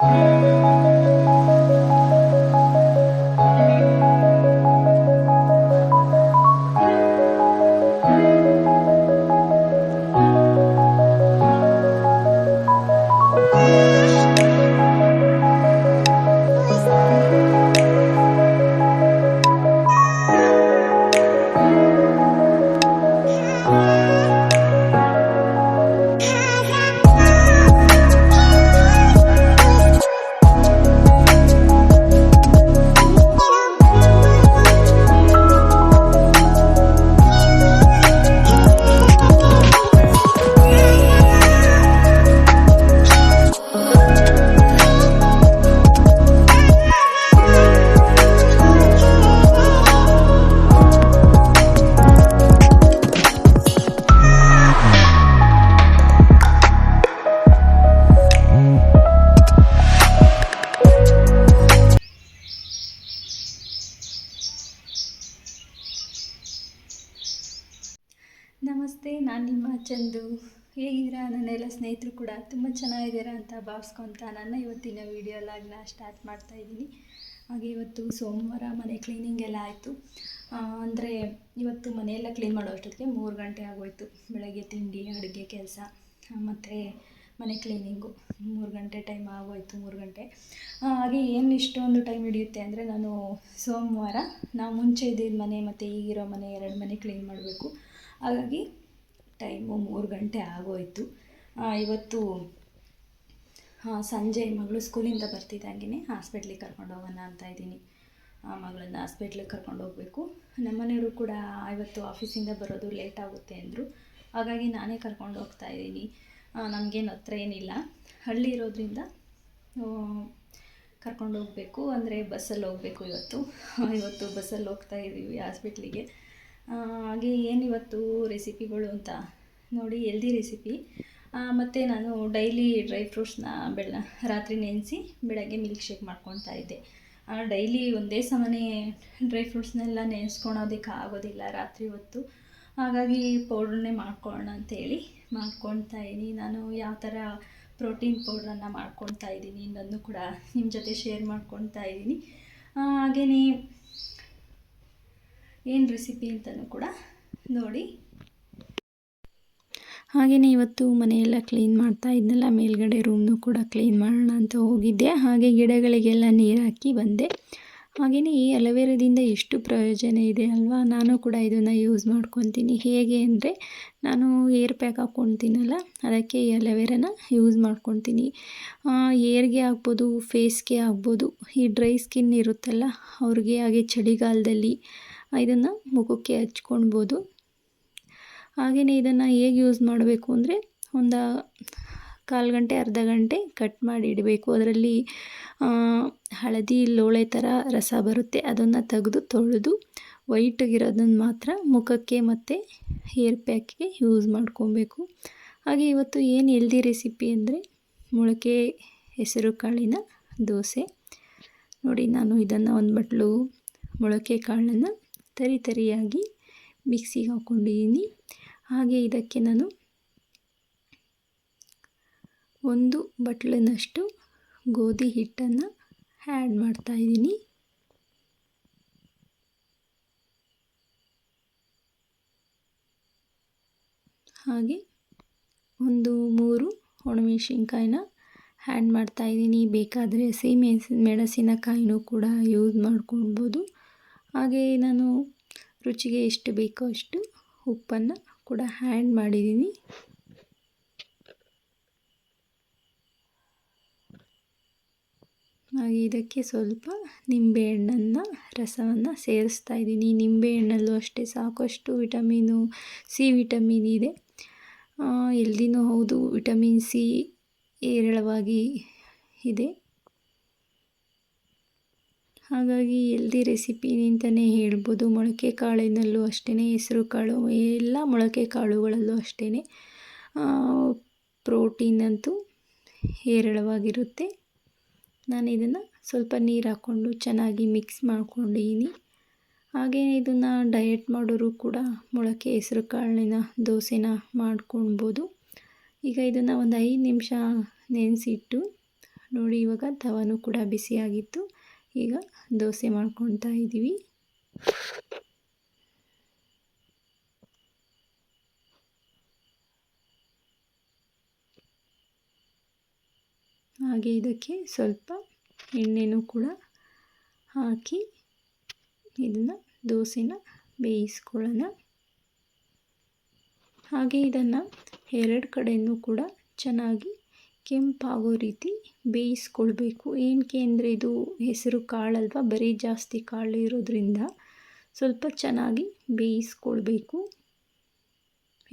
Thank you. Chandu ಹೇಗಿದ್ದೀರಾ? ನನ್ನೆಲ್ಲ ಸ್ನೇಹಿತರು ಕೂಡ ತುಂಬ ಚೆನ್ನಾಗಿದ್ದೀರಾ ಅಂತ ಭಾವಿಸ್ಕೊತ ನನ್ನ ಇವತ್ತಿನ ವಿಡಿಯೋ ಲಾಗ್ನ ಸ್ಟಾರ್ಟ್ ಮಾಡ್ತಾ ಇದ್ದೀನಿ. ಹಾಗೆ ಇವತ್ತು ಸೋಮವಾರ ಮನೆ ಕ್ಲೀನಿಂಗ್ ಎಲ್ಲ ಆಯಿತು. ಅಂದರೆ ಇವತ್ತು ಮನೆಯೆಲ್ಲ ಕ್ಲೀನ್ ಮಾಡೋ ಅಷ್ಟೊತ್ತಿಗೆ ಮೂರು ಗಂಟೆ ಆಗೋಯ್ತು. ಬೆಳಗ್ಗೆ ತಿಂಡಿ, ಅಡುಗೆ ಕೆಲಸ ಮತ್ತು ಮನೆ ಕ್ಲೀನಿಂಗು ಮೂರು ಗಂಟೆ ಟೈಮ್ ಆಗೋಯ್ತು, ಮೂರು ಗಂಟೆ. ಹಾಗೆ ಏನು ಇಷ್ಟೊಂದು ಟೈಮ್ ಹಿಡಿಯುತ್ತೆ ಅಂದರೆ ನಾನು ಸೋಮವಾರ ನಾವು ಮುಂಚೆ ಇದ್ದಿದ್ದ ಮನೆ ಮತ್ತು ಈಗಿರೋ ಮನೆ ಎರಡು ಮನೆ ಕ್ಲೀನ್ ಮಾಡಬೇಕು. ಹಾಗಾಗಿ ಟೈಮು ಮೂರು ಗಂಟೆ ಆಗೋಯಿತು. ಇವತ್ತು ಸಂಜೆ ಮಗಳು ಸ್ಕೂಲಿಂದ ಬರ್ತಿದ್ದಂಗೆ ಹಾಸ್ಪಿಟ್ಲಿಗೆ ಕರ್ಕೊಂಡು ಹೋಗೋಣ ಅಂತ ಇದ್ದೀನಿ. ಆ, ಮಗಳನ್ನ ಹಾಸ್ಪಿಟ್ಲಿಗೆ ಕರ್ಕೊಂಡು ಹೋಗಬೇಕು. ನಮ್ಮನೆಯವರು ಕೂಡ ಇವತ್ತು ಆಫೀಸಿಂದ ಬರೋದು ಲೇಟ್ ಆಗುತ್ತೆ ಅಂದರು. ಹಾಗಾಗಿ ನಾನೇ ಕರ್ಕೊಂಡು ಹೋಗ್ತಾ ಇದ್ದೀನಿ. ನಮಗೇನು ಹತ್ರ ಏನಿಲ್ಲ. ಹಳ್ಳಿ ಇರೋದ್ರಿಂದ ಕರ್ಕೊಂಡು ಹೋಗಬೇಕು. ಅಂದರೆ ಬಸ್ಸಲ್ಲಿ ಹೋಗಬೇಕು ಇವತ್ತು. ಇವತ್ತು ಬಸ್ಸಲ್ಲಿ ಹೋಗ್ತಾ ಇದ್ದೀವಿ ಹಾಸ್ಪಿಟ್ಲಿಗೆ. ಹಾಗೆ ಏನು ಇವತ್ತು ರೆಸಿಪಿಗಳು ಅಂತ ನೋಡಿ ಎಲ್ದಿ ರೆಸಿಪಿ ಮತ್ತು ನಾನು ಡೈಲಿ ಡ್ರೈ ಫ್ರೂಟ್ಸ್ನ ಬೆಳ ರಾತ್ರಿ ನೆನೆಸಿ ಬೆಳಗ್ಗೆ ಮಿಲ್ಕ್ ಶೇಕ್ ಮಾಡ್ಕೊತಾ ಇದ್ದೆ. ಡೈಲಿ ಒಂದೇ ಸಮನೆ ಡ್ರೈ ಫ್ರೂಟ್ಸ್ನೆಲ್ಲ ನೆನೆಸ್ಕೊಳೋದಕ್ಕೆ ಆಗೋದಿಲ್ಲ ರಾತ್ರಿ ಹೊತ್ತು. ಹಾಗಾಗಿ ಪೌಡ್ರನ್ನೇ ಮಾಡ್ಕೊಳ್ಳೋಣ ಅಂತೇಳಿ ಮಾಡ್ಕೊತಾ ಇದ್ದೀನಿ. ನಾನು ಯಾವ ಥರ ಪ್ರೋಟೀನ್ ಪೌಡ್ರನ್ನು ಮಾಡ್ಕೊತಾ ಇದ್ದೀನಿ ಇನ್ನೊಂದು ಕೂಡ ನಿಮ್ಮ ಜೊತೆ ಶೇರ್ ಮಾಡ್ಕೊತಾ ಇದ್ದೀನಿ. ಹಾಗೆಯೇ ಏನು ರೆಸಿಪಿ ಅಂತಲೂ ಕೂಡ ನೋಡಿ. ಹಾಗೆಯೇ ಇವತ್ತು ಮನೆಯೆಲ್ಲ ಕ್ಲೀನ್ ಮಾಡ್ತಾ ಇದ್ನಲ್ಲ, ಮೇಲ್ಗಡೆ ರೂಮ್ನು ಕೂಡ ಕ್ಲೀನ್ ಮಾಡೋಣ ಅಂತ ಹೋಗಿದ್ದೆ. ಹಾಗೆ ಗಿಡಗಳಿಗೆಲ್ಲ ನೀರು ಹಾಕಿ ಬಂದೆ. ಹಾಗೆಯೇ ಈ ಅಲವೇರದಿಂದ ಎಷ್ಟು ಪ್ರಯೋಜನ ಇದೆ ಅಲ್ವಾ? ನಾನು ಕೂಡ ಇದನ್ನು ಯೂಸ್ ಮಾಡ್ಕೊತೀನಿ. ಹೇಗೆ ಅಂದರೆ, ನಾನು ಏರ್ ಪ್ಯಾಕ್ ಹಾಕ್ಕೊತೀನಲ್ಲ ಅದಕ್ಕೆ ಈ ಅಲೋವೆರಾನ ಯೂಸ್ ಮಾಡ್ಕೊತೀನಿ. ಏರ್ಗೆ ಆಗ್ಬೋದು ಫೇಸ್ಗೆ ಆಗ್ಬೋದು ಈ ಡ್ರೈ ಸ್ಕಿನ್ ಇರುತ್ತಲ್ಲ, ಅವ್ರಿಗೆ ಹಾಗೆ ಚಳಿಗಾಲದಲ್ಲಿ ಇದನ್ನು ಮುಖಕ್ಕೆ ಹಚ್ಕೊಳ್ಬೋದು ಹಾಗೆಯೇ ಇದನ್ನು ಹೇಗೆ ಯೂಸ್ ಮಾಡಬೇಕು ಅಂದರೆ ಒಂದು ಕಾಲು ಗಂಟೆ, ಅರ್ಧ ಗಂಟೆ ಕಟ್ ಮಾಡಿ ಇಡಬೇಕು. ಅದರಲ್ಲಿ ಹಳದಿ ಲೋಳೆ ಥರ ರಸ ಬರುತ್ತೆ. ಅದನ್ನು ತೆಗೆದು ತೊಳೆದು ವೈಟಾಗಿರೋದನ್ನು ಮಾತ್ರ ಮುಖಕ್ಕೆ ಮತ್ತು ಹೇರ್ ಪ್ಯಾಕ್ಗೆ ಯೂಸ್ ಮಾಡ್ಕೊಬೇಕು. ಹಾಗೆ ಇವತ್ತು ಏನು ಎಲ್ದಿ ರೆಸಿಪಿ ಅಂದರೆ ಮೊಳಕೆ, ಹೆಸರು ಕಾಳಿನ ದೋಸೆ. ನೋಡಿ, ನಾನು ಇದನ್ನು ಒಂದು ಬಟ್ಲು ಮೊಳಕೆ ಕಾಳನ್ನು ತರಿ ತರಿಯಾಗಿ ಮಿಕ್ಸಿಗೆ ಹಾಕ್ಕೊಂಡಿದ್ದೀನಿ. ಹಾಗೆ ಇದಕ್ಕೆ ನಾನು ಒಂದು ಬಟ್ಲಿನಷ್ಟು ಗೋಧಿ ಹಿಟ್ಟನ್ನು ಆ್ಯಡ್ ಮಾಡ್ತಾಯಿದ್ದೀನಿ ಹಾಗೆ ಒಂದು ಮೂರು ಒಣಮೆಣಸಿನ್ಕಾಯಿನ ಆ್ಯಡ್ ಮಾಡ್ತಾಯಿದ್ದೀನಿ ಬೇಕಾದರೆ ಸೀಮೆ ಮೆಣಸಿನಕಾಯಿನೂ ಕೂಡ ಯೂಸ್ ಮಾಡ್ಕೊಳ್ಬೋದು. ಹಾಗೆ ನಾನು ರುಚಿಗೆ ಎಷ್ಟು ಬೇಕೋ ಅಷ್ಟು ಉಪ್ಪನ್ನು ಕೂಡ ಹ್ಯಾಂಡ್ ಮಾಡಿದ್ದೀನಿ. ಹಾಗೆ ಇದಕ್ಕೆ ಸ್ವಲ್ಪ ನಿಂಬೆಹಣ್ಣನ್ನು ರಸವನ್ನು ಸೇರಿಸ್ತಾ ಇದ್ದೀನಿ. ನಿಂಬೆಹಣ್ಣಲ್ಲೂ ಅಷ್ಟೇ ಸಾಕಷ್ಟು ವಿಟಮಿನು ಸಿ ವಿಟಮಿನ್ ಇದೆ. ಎಲ್ದಿನೂ ಹೌದು, ವಿಟಮಿನ್ ಸಿ ಹೇರಳವಾಗಿ ಇದೆ. ಹಾಗಾಗಿ ಎಲ್ದಿ ರೆಸಿಪಿ ಅಂತಲೇ ಹೇಳ್ಬೋದು. ಮೊಳಕೆ ಕಾಳಿನಲ್ಲೂ ಅಷ್ಟೇ ಹೆಸರು ಕಾಳು, ಎಲ್ಲ ಮೊಳಕೆ ಕಾಳುಗಳಲ್ಲೂ ಅಷ್ಟೇ ಪ್ರೋಟೀನ್ ಅಂತೂ ಹೇರಳವಾಗಿರುತ್ತೆ. ನಾನು ಇದನ್ನು ಸ್ವಲ್ಪ ನೀರು ಹಾಕ್ಕೊಂಡು ಚೆನ್ನಾಗಿ ಮಿಕ್ಸ್ ಮಾಡ್ಕೊಂಡಿದ್ದೀನಿ. ಹಾಗೆ ಇದನ್ನು ಡಯಟ್ ಮಾಡೋರು ಕೂಡ ಮೊಳಕೆ, ಹೆಸರು ಕಾಳಿನ ದೋಸೆನ ಮಾಡ್ಕೊಳ್ಬೋದು. ಈಗ ಇದನ್ನು ಒಂದು ಐದು ನಿಮಿಷ ನೆನೆಸಿಟ್ಟು ನೋಡಿ, ಇವಾಗ ತವನೂ ಕೂಡ ಬಿಸಿಯಾಗಿತ್ತು. ಈಗ ದೋಸೆ ಮಾಡ್ಕೊತಾ ಇದ್ದೀವಿ. ಹಾಗೆ ಇದಕ್ಕೆ ಸ್ವಲ್ಪ ಎಣ್ಣೆನೂ ಕೂಡ ಹಾಕಿ ಇದನ್ನು ದೋಸೆನ ಬೇಯಿಸ್ಕೊಳ್ಳೋಣ. ಹಾಗೆ ಇದನ್ನು ಎರಡು ಕಡೆಯೂ ಕೂಡ ಚೆನ್ನಾಗಿ ಕೆಂಪಾಗೋ ರೀತಿ ಬೇಯಿಸ್ಕೊಳ್ಬೇಕು. ಏನಕ್ಕೆ ಅಂದರೆ ಇದು ಹೆಸರು ಕಾಳಲ್ವ? ಬರೀ ಜಾಸ್ತಿ ಕಾಳು ಇರೋದ್ರಿಂದ ಸ್ವಲ್ಪ ಚೆನ್ನಾಗಿ ಬೇಯಿಸ್ಕೊಳ್ಬೇಕು.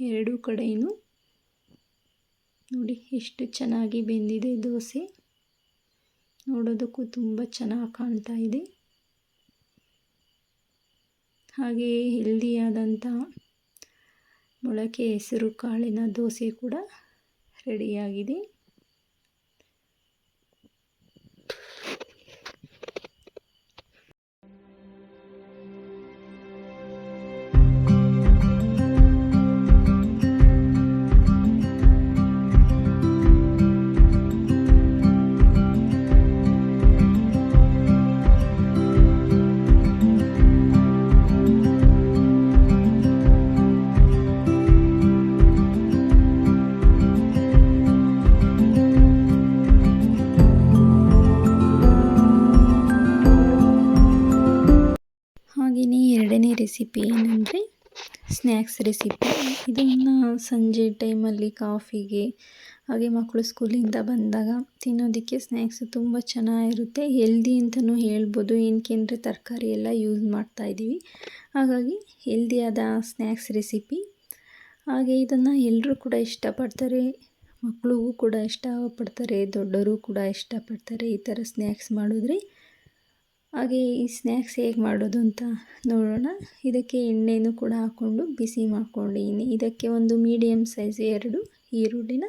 ಎರಡೂ ಕಡೆಯೂ ನೋಡಿ, ಎಷ್ಟು ಚೆನ್ನಾಗಿ ಬೆಂದಿದೆ ದೋಸೆ. ನೋಡೋದಕ್ಕೂ ತುಂಬ ಚೆನ್ನಾಗಿ ಕಾಣ್ತಾ ಇದೆ. ಹಾಗೆಯೇ ಹೆಲ್ದಿಯಾದಂಥ ಮೊಳಕೆ, ಹೆಸರು, ಕಾಳಿನ ದೋಸೆ ಕೂಡ ರೆಡಿಯಾಗಿದೆ. ರೆಸಿಪಿ ಏನಂದರೆ ಸ್ನ್ಯಾಕ್ಸ್ ರೆಸಿಪಿ ಇದನ್ನು ಸಂಜೆ ಟೈಮಲ್ಲಿ ಕಾಫಿಗೆ ಹಾಗೆ ಮಕ್ಕಳು ಸ್ಕೂಲಿಂದ ಬಂದಾಗ ತಿನ್ನೋದಕ್ಕೆ ಸ್ನ್ಯಾಕ್ಸ್ ತುಂಬ ಚೆನ್ನಾಗಿರುತ್ತೆ. ಹೆಲ್ದಿ ಅಂತಲೂ ಹೇಳ್ಬೋದು. ಏನಕ್ಕೆ ಅಂದರೆ ತರಕಾರಿ ಎಲ್ಲ ಯೂಸ್ ಮಾಡ್ತಾಯಿದ್ದೀವಿ ಹಾಗಾಗಿ ಹೆಲ್ದಿಯಾದ ಸ್ನ್ಯಾಕ್ಸ್ ರೆಸಿಪಿ ಹಾಗೆ ಇದನ್ನು ಎಲ್ಲರೂ ಕೂಡ ಇಷ್ಟಪಡ್ತಾರೆ ಮಕ್ಕಳಿಗೂ ಕೂಡ ಇಷ್ಟಪಡ್ತಾರೆ ದೊಡ್ಡವರು ಕೂಡ ಇಷ್ಟಪಡ್ತಾರೆ ಈ ಥರ ಸ್ನ್ಯಾಕ್ಸ್ ಮಾಡಿದ್ರೆ. ಹಾಗೆ ಈ ಸ್ನ್ಯಾಕ್ಸ್ ಹೇಗೆ ಮಾಡೋದು ಅಂತ ನೋಡೋಣ. ಇದಕ್ಕೆ ಎಣ್ಣೆನೂ ಕೂಡ ಹಾಕ್ಕೊಂಡು ಬಿಸಿ ಮಾಡ್ಕೊಂಡಿದ್ದೀನಿ ಇದಕ್ಕೆ ಒಂದು ಮೀಡಿಯಮ್ ಸೈಜ್ ಎರಡು ಈರುಳ್ಳಿನ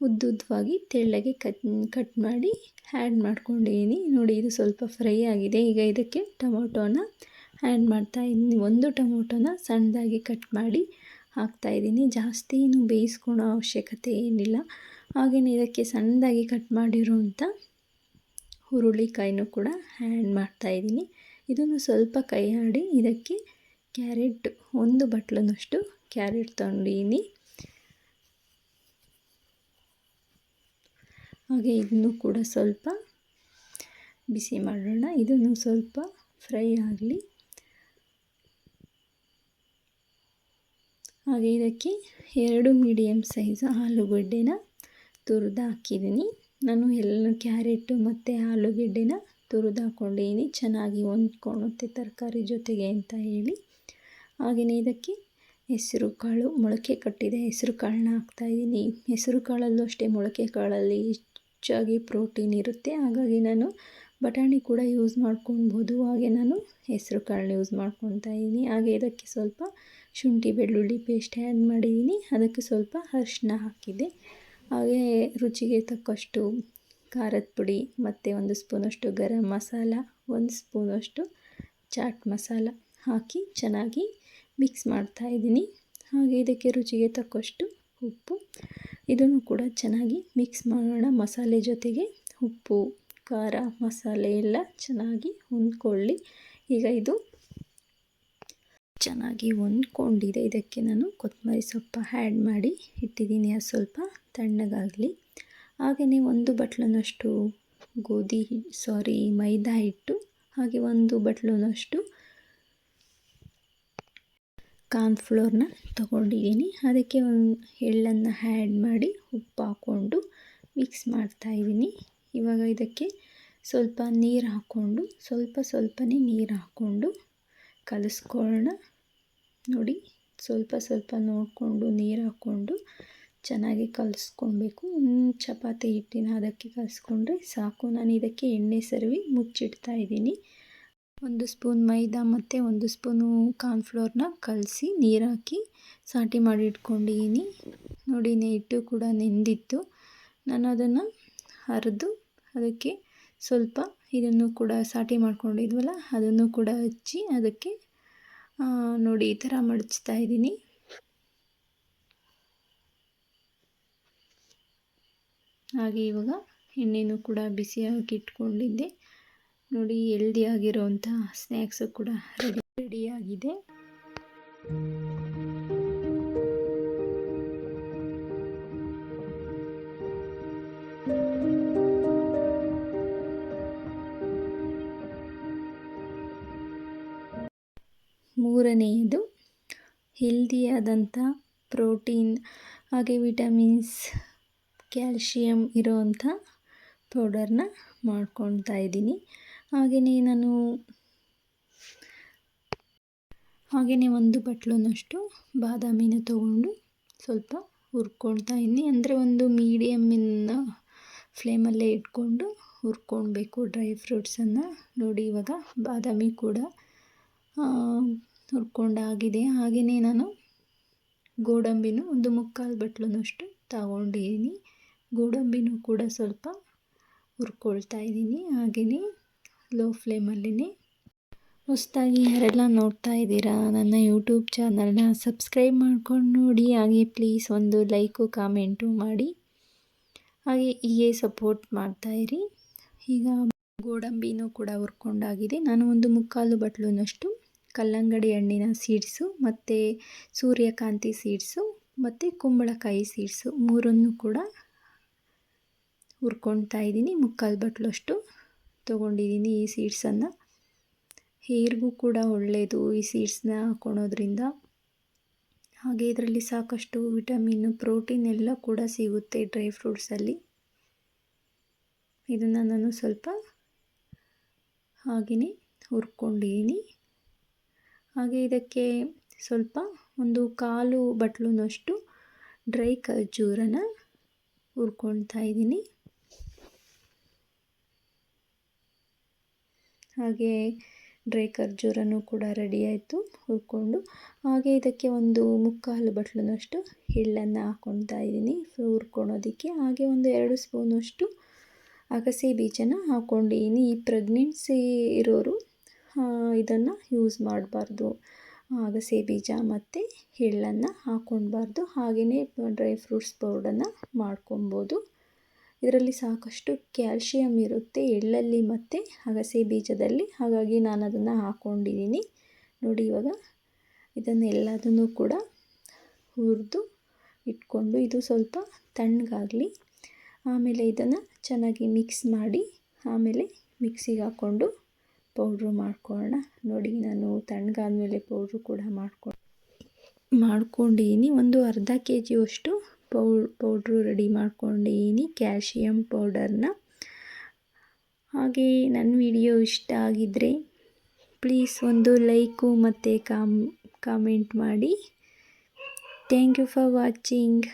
ಉದ್ದುದ್ದವಾಗಿ ತೆಳ್ಳಗೆ ಕಟ್ ಕಟ್ ಮಾಡಿ ಆ್ಯಡ್ ಮಾಡ್ಕೊಂಡಿದ್ದೀನಿ ನೋಡಿ ಇದು ಸ್ವಲ್ಪ ಫ್ರೈ ಆಗಿದೆ. ಈಗ ಇದಕ್ಕೆ ಟೊಮೊಟೊನ ಆ್ಯಡ್ ಮಾಡ್ತಾಯಿದ್ದೀನಿ ಒಂದು ಟೊಮೊಟೊನ ಸಣ್ಣದಾಗಿ ಕಟ್ ಮಾಡಿ ಹಾಕ್ತಾಯಿದ್ದೀನಿ ಜಾಸ್ತಿ ಏನು ಬೇಯಿಸ್ಕೊಳೋ ಅವಶ್ಯಕತೆ ಏನಿಲ್ಲ. ಹಾಗೆಯೇ ಇದಕ್ಕೆ ಸಣ್ಣದಾಗಿ ಕಟ್ ಮಾಡಿರೋಂಥ ಹುರುಳಿಕಾಯಿನೂ ಕೂಡ ಆ್ಯಡ್ ಮಾಡ್ತಾಯಿದ್ದೀನಿ ಇದನ್ನು ಸ್ವಲ್ಪ ಕೈ ಆಡಿ ಇದಕ್ಕೆ ಕ್ಯಾರೆಟ್ ಒಂದು ಬಟ್ಲನಷ್ಟು ಕ್ಯಾರೆಟ್ ತೊಗೊಂಡಿದ್ದೀನಿ ಹಾಗೆ ಇದನ್ನು ಕೂಡ ಸ್ವಲ್ಪ ಬಿಸಿ ಮಾಡೋಣ. ಇದನ್ನು ಸ್ವಲ್ಪ ಫ್ರೈ ಆಗಲಿ. ಹಾಗೆ ಇದಕ್ಕೆ ಎರಡು ಮೀಡಿಯಮ್ ಸೈಜ್ ಆಲೂಗಡ್ಡೆನ ತುರಿದು ಹಾಕಿದ್ದೀನಿ ನಾನು ಎಲ್ಲ ಕ್ಯಾರೆಟು ಮತ್ತು ಆಲೂಗೆಡ್ಡೆನ ತುರಿದು ಹಾಕ್ಕೊಂಡಿದ್ದೀನಿ ಚೆನ್ನಾಗಿ ಹೊಂದ್ಕೊಳುತ್ತೆ ತರಕಾರಿ ಜೊತೆಗೆ ಅಂತ ಹೇಳಿ. ಹಾಗೆಯೇ ಇದಕ್ಕೆ ಹೆಸರು ಕಾಳು, ಮೊಳಕೆ ಕಟ್ಟಿದೆ ಹೆಸರು ಕಾಳನ್ನ ಹಾಕ್ತಾಯಿದ್ದೀನಿ ಹೆಸರು ಕಾಳಲ್ಲೂ ಅಷ್ಟೇ, ಮೊಳಕೆ ಕಾಳಲ್ಲಿ ಹೆಚ್ಚಾಗಿ ಪ್ರೋಟೀನ್ ಇರುತ್ತೆ. ಹಾಗಾಗಿ ನಾನು ಬಟಾಣಿ ಕೂಡ ಯೂಸ್ ಮಾಡ್ಕೊಬೋದು ಹಾಗೆ ನಾನು ಹೆಸರು ಕಾಳನ್ನ ಯೂಸ್ ಮಾಡ್ಕೊತಾ ಇದ್ದೀನಿ ಹಾಗೆ ಇದಕ್ಕೆ ಸ್ವಲ್ಪ ಶುಂಠಿ, ಬೆಳ್ಳುಳ್ಳಿ ಪೇಸ್ಟ್ ಆ್ಯಡ್ ಮಾಡಿದ್ದೀನಿ ಅದಕ್ಕೆ ಸ್ವಲ್ಪ ಅರಿಶಿನ ಹಾಕಿದ್ದೆ ಹಾಗೆ ರುಚಿಗೆ ತಕ್ಕಷ್ಟು ಖಾರದ ಪುಡಿ, ಮತ್ತು ಒಂದು ಸ್ಪೂನಷ್ಟು ಗರಂ ಮಸಾಲ, ಒಂದು ಸ್ಪೂನಷ್ಟು ಚಾಟ್ ಮಸಾಲ ಹಾಕಿ ಚೆನ್ನಾಗಿ ಮಿಕ್ಸ್ ಮಾಡ್ತಾಯಿದ್ದೀನಿ ಹಾಗೆ ಇದಕ್ಕೆ ರುಚಿಗೆ ತಕ್ಕಷ್ಟು ಉಪ್ಪು. ಇದನ್ನು ಕೂಡ ಚೆನ್ನಾಗಿ ಮಿಕ್ಸ್ ಮಾಡೋಣ. ಮಸಾಲೆ ಜೊತೆಗೆ ಉಪ್ಪು, ಖಾರ ಮಸಾಲೆ ಎಲ್ಲ ಚೆನ್ನಾಗಿ ಹೊಂದ್ಕೊಳ್ಳಿ ಈಗ ಇದು ಚೆನ್ನಾಗಿ ಹೊಂದ್ಕೊಂಡಿದೆ. ಇದಕ್ಕೆ ನಾನು ಕೊತ್ತಂಬರಿ ಸೊಪ್ಪು ಹ್ಯಾಡ್ ಮಾಡಿ ಇಟ್ಟಿದ್ದೀನಿ. ಅದು ಸ್ವಲ್ಪ ತಣ್ಣಗಾಗಲಿ. ಹಾಗೆಯೇ ಒಂದು ಬಟ್ಲನಷ್ಟು ಗೋಧಿ ಸಾರಿ ಮೈದಾ ಹಿಟ್ಟು, ಹಾಗೆ ಒಂದು ಬಟ್ಲನಷ್ಟು ಕಾರ್ನ್ಫ್ಲೋರ್ನ ತಗೊಂಡಿದ್ದೀನಿ. ಅದಕ್ಕೆ ಒಂದು ಎಳ್ಳನ್ನು ಹ್ಯಾಡ್ ಮಾಡಿ ಉಪ್ಪು ಹಾಕ್ಕೊಂಡು ಮಿಕ್ಸ್ ಮಾಡ್ತಾಯಿದ್ದೀನಿ ಇವಾಗ ಇದಕ್ಕೆ ಸ್ವಲ್ಪ ನೀರು ಹಾಕ್ಕೊಂಡು, ಸ್ವಲ್ಪ ಸ್ವಲ್ಪನೇ ನೀರು ಹಾಕ್ಕೊಂಡು ಕಲಿಸ್ಕೊಳ್ಳೋಣ. ನೋಡಿ, ಸ್ವಲ್ಪ ಸ್ವಲ್ಪ ನೋಡಿಕೊಂಡು, ನೀರು ಹಾಕ್ಕೊಂಡು ಚೆನ್ನಾಗಿ ಕಲಿಸ್ಕೊಳ್ಬೇಕು. ಚಪಾತಿ ಹಿಟ್ಟಿನ ಅದಕ್ಕೆ ಕಲಿಸ್ಕೊಂಡ್ರೆ ಸಾಕು. ನಾನು ಇದಕ್ಕೆ ಎಣ್ಣೆ ಸರ್ವಿ ಮುಚ್ಚಿಡ್ತಾ ಇದ್ದೀನಿ. ಒಂದು ಸ್ಪೂನ್ ಮೈದಾ ಮತ್ತು ಒಂದು ಸ್ಪೂನು ಕಾರ್ನ್ಫ್ಲೋರ್ನ ಕಲಸಿ ನೀರು ಹಾಕಿ ಸಾಟಿ ಮಾಡಿ ಇಟ್ಕೊಂಡಿದ್ದೀನಿ. ನೋಡಿ ಹಿಟ್ಟು ಕೂಡ ನೆಂದಿತ್ತು. ನಾನು ಅದನ್ನು ಹರಿದು ಅದಕ್ಕೆ ಸ್ವಲ್ಪ ಇದನ್ನು ಕೂಡ ಸಾಟಿ ಮಾಡ್ಕೊಂಡಿದ್ವಲ್ಲ, ಅದನ್ನು ಕೂಡ ಹಚ್ಚಿ ಅದಕ್ಕೆ ನೋಡಿ, ಈ ಥರ ಮಡಚ್ತಾ ಇದ್ದೀನಿ. ಹಾಗೆ ಇವಾಗ ಎಣ್ಣೆನೂ ಕೂಡ ಬಿಸಿಯಾಗಿ ಇಟ್ಕೊಂಡಿದ್ದೆ. ನೋಡಿ ಹೆಲ್ದಿ ಆಗಿರೋವಂಥ ಸ್ನ್ಯಾಕ್ಸು ಕೂಡ ರೆಡಿ ರೆಡಿಯಾಗಿದೆ ಮೂರನೆಯದು ಹೆಲ್ದಿಯಾದಂಥ ಪ್ರೋಟೀನ್ ಹಾಗೆ ವಿಟಮಿನ್ಸ್ ಕ್ಯಾಲ್ಶಿಯಮ್ ಇರೋವಂಥ ಪೌಡರ್ನ ಮಾಡ್ಕೊಳ್ತಾ ಇದ್ದೀನಿ. ಹಾಗೆಯೇ ನಾನು ಹಾಗೆಯೇ ಒಂದು ಬಟ್ಲನಷ್ಟು ಬಾದಾಮಿನ ತೊಗೊಂಡು ಸ್ವಲ್ಪ ಹುರ್ಕೊಳ್ತಾ ಇದ್ದೀನಿ. ಅಂದರೆ ಒಂದು ಮೀಡಿಯಮ್ಮಿನ ಫ್ಲೇಮಲ್ಲೇ ಇಟ್ಕೊಂಡು ಹುರ್ಕೊಳ್ಬೇಕು ಡ್ರೈ ಫ್ರೂಟ್ಸನ್ನು ನೋಡಿ ಇವಾಗ ಬಾದಾಮಿ ಕೂಡ ಹುರ್ಕೊಂಡಾಗಿದೆ ಹಾಗೆಯೇ ನಾನು ಗೋಡಂಬಿನೂ ಒಂದು ಮುಕ್ಕಾಲು ಬಟ್ಲನಷ್ಟು ತಗೊಂಡಿದ್ದೀನಿ ಗೋಡಂಬಿನೂ ಕೂಡ ಸ್ವಲ್ಪ ಹುರ್ಕೊಳ್ತಾ ಇದ್ದೀನಿ. ಹಾಗೆಯೇ ಲೋ ಫ್ಲೇಮಲ್ಲಿನೇ ಹೊಸದಾಗಿ ಯಾರೆಲ್ಲ ನೋಡ್ತಾ ಇದ್ದೀರಾ, ನನ್ನ ಯೂಟ್ಯೂಬ್ ಚಾನಲ್ನ ಸಬ್ಸ್ಕ್ರೈಬ್ ಮಾಡ್ಕೊಂಡು ನೋಡಿ. ಹಾಗೆ ಪ್ಲೀಸ್ ಒಂದು ಲೈಕು, ಕಾಮೆಂಟು ಮಾಡಿ. ಹಾಗೆ ಹೀಗೆ ಸಪೋರ್ಟ್ ಮಾಡ್ತಾಯಿರಿ ಈಗ ಗೋಡಂಬಿನೂ ಕೂಡ ಹುರ್ಕೊಂಡಾಗಿದೆ. ನಾನು ಒಂದು ಮುಕ್ಕಾಲು ಬಟ್ಲುನಷ್ಟು ಕಲ್ಲಂಗಡಿ ಹಣ್ಣಿನ ಸೀಡ್ಸು, ಮತ್ತು ಸೂರ್ಯಕಾಂತಿ ಸೀಡ್ಸು, ಮತ್ತು ಕುಂಬಳಕಾಯಿ ಸೀಡ್ಸು ಮೂರನ್ನು ಕೂಡ ಹುರ್ಕೊಳ್ತಾ ಇದ್ದೀನಿ. ಮುಕ್ಕಾಲು ಬಟ್ಲಷ್ಟು ತೊಗೊಂಡಿದ್ದೀನಿ ಈ ಸೀಡ್ಸನ್ನು. ಹೇರ್ಗೂ ಕೂಡ ಒಳ್ಳೆಯದು ಈ ಸೀಡ್ಸ್ನ ಹಾಕೊಳೋದ್ರಿಂದ. ಹಾಗೆ ಇದರಲ್ಲಿ ಸಾಕಷ್ಟು ವಿಟಮಿನ್ನು, ಪ್ರೋಟೀನ್ ಎಲ್ಲ ಕೂಡ ಸಿಗುತ್ತೆ ಡ್ರೈ ಫ್ರೂಟ್ಸಲ್ಲಿ. ಇದನ್ನು ನಾನು ಸ್ವಲ್ಪ ಹಾಗೆಯೇ ಹುರ್ಕೊಂಡಿದ್ದೀನಿ. ಹಾಗೆ ಇದಕ್ಕೆ ಸ್ವಲ್ಪ ಒಂದು ಕಾಲು ಬಟ್ಲುನಷ್ಟು ಡ್ರೈ ಖರ್ಜೂರನ ಹುರ್ಕೊಳ್ತಾ ಇದ್ದೀನಿ. ಹಾಗೆ ಡ್ರೈ ಖರ್ಜೂರನೂ ಕೂಡ ರೆಡಿ ಆಯಿತು ಹುರ್ಕೊಂಡು. ಹಾಗೆ ಇದಕ್ಕೆ ಒಂದು ಮುಕ್ಕಾಲು ಬಟ್ಲುನಷ್ಟು ಎಳ್ಳನ್ನು ಹಾಕ್ಕೊಳ್ತಾ ಇದ್ದೀನಿ ಹುರ್ಕೊಳೋದಕ್ಕೆ. ಹಾಗೆ ಒಂದು ಎರಡು ಸ್ಪೂನಷ್ಟು ಅಗಸೆ ಬೀಜನ ಹಾಕ್ಕೊಂಡಿದ್ದೀನಿ ಈ ಪ್ರೆಗ್ನೆನ್ಸಿ ಇರೋರು ಇದನ್ನು ಯೂಸ್ ಮಾಡಬಾರ್ದು. ಅಗಸೆ ಬೀಜ ಮತ್ತು ಎಳ್ಳನ್ನು ಹಾಕ್ಕೊಳ್ಬಾರ್ದು ಹಾಗೆಯೇ ಡ್ರೈ ಫ್ರೂಟ್ಸ್ ಪೌಡನ್ನು ಮಾಡ್ಕೊಬೋದು. ಇದರಲ್ಲಿ ಸಾಕಷ್ಟು ಕ್ಯಾಲ್ಶಿಯಂ ಇರುತ್ತೆ ಎಳ್ಳಲ್ಲಿ ಮತ್ತು ಅಗಸೆ ಬೀಜದಲ್ಲಿ ಹಾಗಾಗಿ ನಾನು ಅದನ್ನು ಹಾಕ್ಕೊಂಡಿದ್ದೀನಿ ನೋಡಿ ಇವಾಗ ಇದನ್ನೆಲ್ಲದನ್ನು ಕೂಡ ಹುರಿದು ಇಟ್ಕೊಂಡು, ಇದು ಸ್ವಲ್ಪ ತಣ್ಣಗಾಗಲಿ. ಆಮೇಲೆ ಇದನ್ನು ಚೆನ್ನಾಗಿ ಮಿಕ್ಸ್ ಮಾಡಿ, ಆಮೇಲೆ ಮಿಕ್ಸಿಗೆ ಹಾಕ್ಕೊಂಡು ಪೌಡ್ರು ಮಾಡ್ಕೊಳ್ಳೋಣ ನೋಡಿ, ನಾನು ತಣ್ಣಗಾದ್ಮೇಲೆ ಪೌಡ್ರು ಕೂಡ ಮಾಡ್ಕೊ ಮಾಡ್ಕೊಂಡಿದ್ದೀನಿ ಒಂದು ಅರ್ಧ ಕೆ ಜಿಯಷ್ಟು ಪೌ, ಪೌಡ್ರು ರೆಡಿ ಮಾಡ್ಕೊಂಡಿದ್ದೀನಿ ಕ್ಯಾಲ್ಶಿಯಂ ಪೌಡರ್ನ. ಹಾಗೆ ನನ್ನ ವಿಡಿಯೋ ಇಷ್ಟ ಆಗಿದ್ದರೆ ಪ್ಲೀಸ್ ಒಂದು ಲೈಕು ಮತ್ತು ಕಾಮ್, ಕಾಮೆಂಟ್ ಮಾಡಿ. Thank you for watching.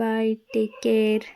Bye, take care.